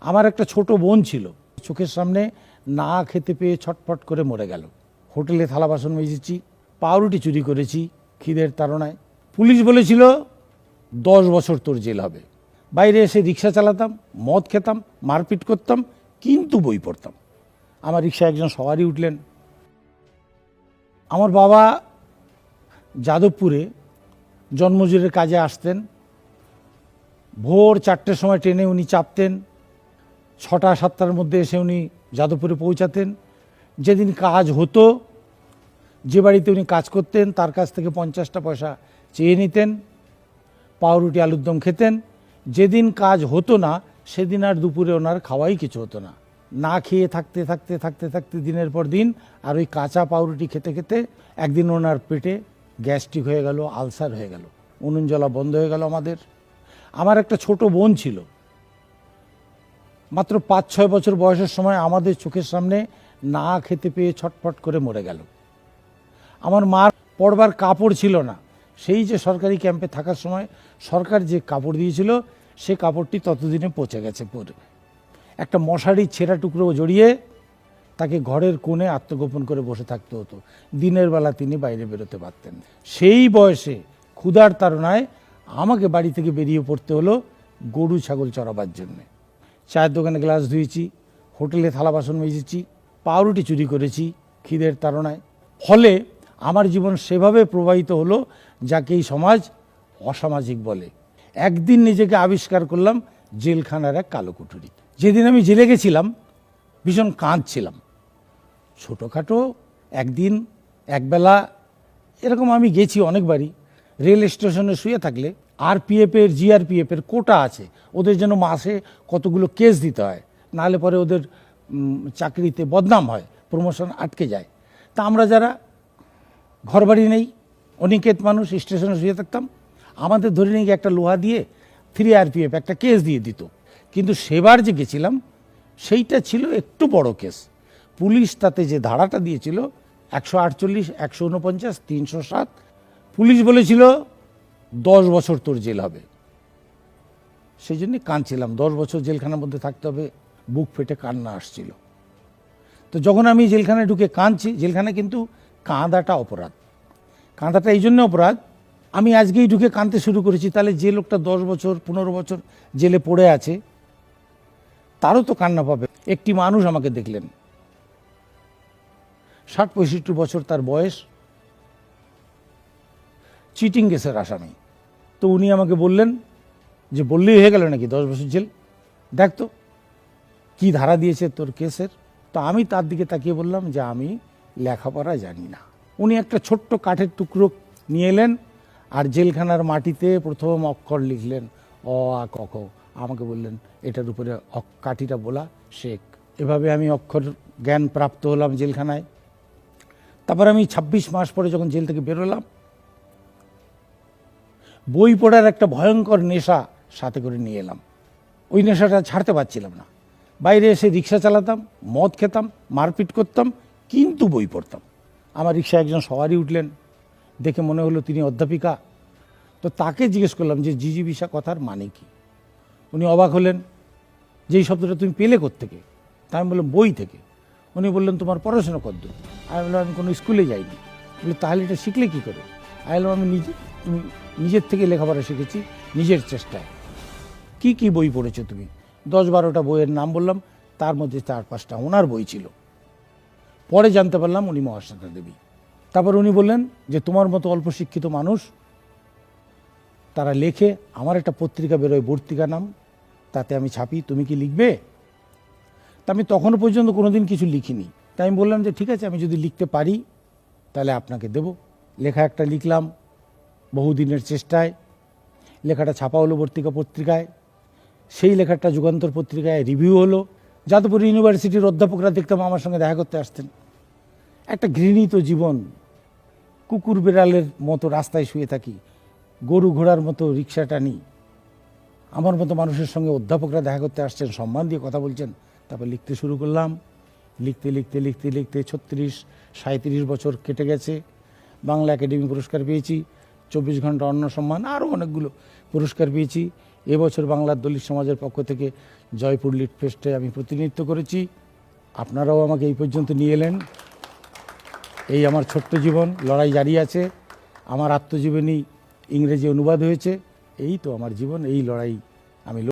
আমার একটা ছোট বোন ছিল। চোখের সামনে না খেতে পেয়ে ছটফট করে মরে গেল। হোটেলে থালা বাসন মেজেছি, পাউরুটি চুরি করেছি খিদের তাড়নায়। পুলিশ বলেছিল, দশ বছর তোর জেল হবে। বাইরে এসে রিক্সা চালাতাম, মদ খেতাম, মারপিট করতাম, কিন্তু বই পড়তাম। আমার রিক্সা একজন সবারই উঠলেন। আমার বাবা যাদবপুরে জন্মজুরের কাজে আসতেন। ভোর চারটের সময় ট্রেনে উনি চাপতেন। ছটা, সাতটার মধ্যে এসে উনি যাদবপুরে পৌঁছাতেন। যেদিন কাজ হতো, যে বাড়িতে উনি কাজ করতেন, তার কাছ থেকে পঞ্চাশটা পয়সা চেয়ে নিতেন, পাউরুটি, আলুর দম খেতেন। যেদিন কাজ হতো না, সেদিন আর দুপুরে ওনার খাওয়াই কিছু হতো না। না খেয়ে থাকতে থাকতে থাকতে থাকতে দিনের পর দিন আর ওই কাঁচা পাউরুটি খেতে খেতে একদিন ওনার পেটে গ্যাস্ট্রিক হয়ে গেল, আলসার হয়ে গেল, উনুন জ্বলা বন্ধ হয়ে গেল আমাদের। আমার একটা ছোট বোন ছিল মাত্র পাঁচ, ছয় বছর বয়সের সময় আমাদের চোখের সামনে না খেতে পেয়ে ছটফট করে মরে গেল। আমার মার পড়বার কাপড় ছিল না। সেই যে সরকারি ক্যাম্পে থাকার সময় সরকার যে কাপড় দিয়েছিল, সে কাপড়টি ততদিনে পচে গেছে পরে। একটা মশারির ছেঁড়া টুকরো জড়িয়ে তাকে ঘরের কোণে আত্মগোপন করে বসে থাকতে হতো। দিনের বেলা তিনি বাইরে বেরোতে পারতেন। সেই বয়সে ক্ষুধার তাড়নায় আমাকে বাড়ি থেকে বেরিয়ে পড়তে হলো গরু, ছাগল চড়াবার জন্যে। চায়ের দোকানে গ্লাস ধুয়েছি, হোটেলে থালা বাসন মেজেছি, পাউরুটি চুরি করেছি খিদের তাড়নায়। ফলে আমার জীবন সেভাবে প্রবাহিত হলো যাকে এই সমাজ অসামাজিক বলে। একদিন নিজেকে আবিষ্কার করলাম জেলখানার এক কালো কুঠুরি। যেদিন আমি জেলে গেছিলাম, ভীষণ কাঁদছিলাম। ছোটোখাটো একদিন, একবেলা, এরকম আমি গেছি অনেকবারই, রেল স্টেশনে শুয়ে থাকলে আরপিএফের জিআরপিএফের কোটা আছে। ওদের জন্য মাসে কতগুলো কেস দিতে হয়। নাহলে পরে ওদের চাকরিতে বদনাম হয়, প্রমোশন আটকে যায়। তা আমরা যারা ঘরবাড়ি নেই, অনিকেত মানুষ, স্টেশনে শুয়ে থাকতাম, আমাদের ধরে নিয়ে একটা লোহা দিয়ে থ্রি আরপিএফ একটা কেস দিয়ে দিত। কিন্তু সেবার যে গেছিলাম, সেইটা ছিল একটু বড় কেস পুলিশ তাতে যে ধারাটা দিয়েছিল, একশো আটচল্লিশ, একশো উনপঞ্চাশ, তিনশো সাত, পুলিশ বলেছিল দশ বছর তোর জেল হবে। সেই জন্যে কাঁদছিলাম, দশ বছর জেলখানার মধ্যে থাকতে হবে, বুক ফেটে কান্না আসছিল। তো যখন আমি জেলখানায় ঢুকে কাঁদছি, জেলখানায় কিন্তু কাঁদাটা অপরাধ। কাঁদাটা এই জন্য অপরাধ, আমি আজকেই ঢুকে কাঁদতে শুরু করেছি, তাহলে যে লোকটা দশ বছর, পনেরো বছর জেলে পড়ে আছে, তারও তো কান্না পাবে। একটি মানুষ আমাকে দেখলেন। ষাট পঁয়ষট্টি বছর তার বয়স চিটিং কেসের আসামি। তো উনি আমাকে বললেন যে, বললেই হয়ে গেল নাকি দশ বছর জেল? দেখ তো, কী ধারা দিয়েছে তোর কেসের? তো আমি তার দিকে তাকিয়ে বললাম যে, আমি লেখাপড়া জানি না। উনি একটা ছোট্ট কাঠের টুকরো নিয়ে এলেন আর জেলখানার মাটিতে প্রথম অক্ষর লিখলেন অ, আ, ক আমাকে বললেন, এটার উপরে কাঠিটা বলা, শেখ। এভাবে আমি অক্ষর জ্ঞান প্রাপ্ত হলাম জেলখানায়। তারপর আমি ২৬ মাস পরে যখন জেল থেকে বেরোলাম বই পড়ার একটা ভয়ঙ্কর নেশা সাথে করে নিয়ে এলাম। ওই নেশাটা ছাড়তে পারছিলাম না। বাইরে এসে রিক্সা চালাতাম, মদ খেতাম, মারপিট করতাম, কিন্তু বই পড়তাম। আমার রিক্সা একজন সবারই উঠলেন। দেখে মনে হলো তিনি অধ্যাপিকা। তো তাকে জিজ্ঞেস করলাম যে, জিজি ভিসা কথার মানে কি? উনি অবাক হলেন। যে এই শব্দটা তুমি পেলে থেকে তা আমি বললাম, বই থেকে। উনি বললেন, তোমার পড়াশোনা কদ্দ আমি বললাম, আমি কোনো স্কুলে যাইনি। বলে, তাহলে এটা শিখলে কী করে? বললাম, আমি নিজে তুমি নিজের থেকে লেখাপড়া শিখেছি, নিজের চেষ্টায়। কি কি বই পড়েছো তুমি? দশ বারোটা বইয়ের নাম বললাম, তার মধ্যে চার পাঁচটা ওনার বই ছিল। পরে জানতে পারলাম উনি মহাশ্বেতা দেবী। তারপর উনি বললেন যে, তোমার মতো অল্প শিক্ষিত মানুষ, তারা লেখে, আমার একটা পত্রিকা বেরোয়, বর্তিকা নাম, তাতে আমি ছাপি, তুমি কি লিখবে? তা আমি তখনও পর্যন্ত কোনোদিন কিছু লিখিনি। তাই আমি বললাম যে, ঠিক আছে, আমি যদি লিখতে পারি, তাহলে আপনাকে দেব। লেখা একটা লিখলাম বহুদিনের চেষ্টায় লেখাটা ছাপা হলো বর্তিকা পত্রিকায়। সেই লেখাটা যুগান্তর পত্রিকায় রিভিউ হলো। যাদবপুর ইউনিভার্সিটির অধ্যাপকরা দেখতাম আমার সঙ্গে দেখা করতে আসতেন। একটা ঘৃণিত জীবন, কুকুর বেড়ালের মতো রাস্তায় শুয়ে থাকি, গরু ঘোড়ার মতো রিক্সা টানি। আমার মতো মানুষের সঙ্গে অধ্যাপকরা দেখা করতে আসছেন, সম্মান দিয়ে কথা বলছেন। তারপর লিখতে শুরু করলাম। লিখতে লিখতে লিখতে লিখতে ছত্রিশ সাঁত্রিশ বছর কেটে গেছে। বাংলা একাডেমি পুরস্কার পেয়েছি। চব্বিশ ঘণ্টা অন্ন সম্মান আরও অনেকগুলো পুরস্কার পেয়েছি। এবছর বাংলার দলিত সমাজের পক্ষ থেকে জয়পুর লিট ফেস্টে আমি প্রতিনিধিত্ব করেছি। আপনারাও আমাকে এই পর্যন্ত নিয়ে এলেন। এই আমার ছোট্ট জীবন, লড়াই জারি আছে। আমার আত্মজীবনী ইংরেজি অনুবাদ হয়েছে। এই তো আমার জীবন, এই লড়াই আমি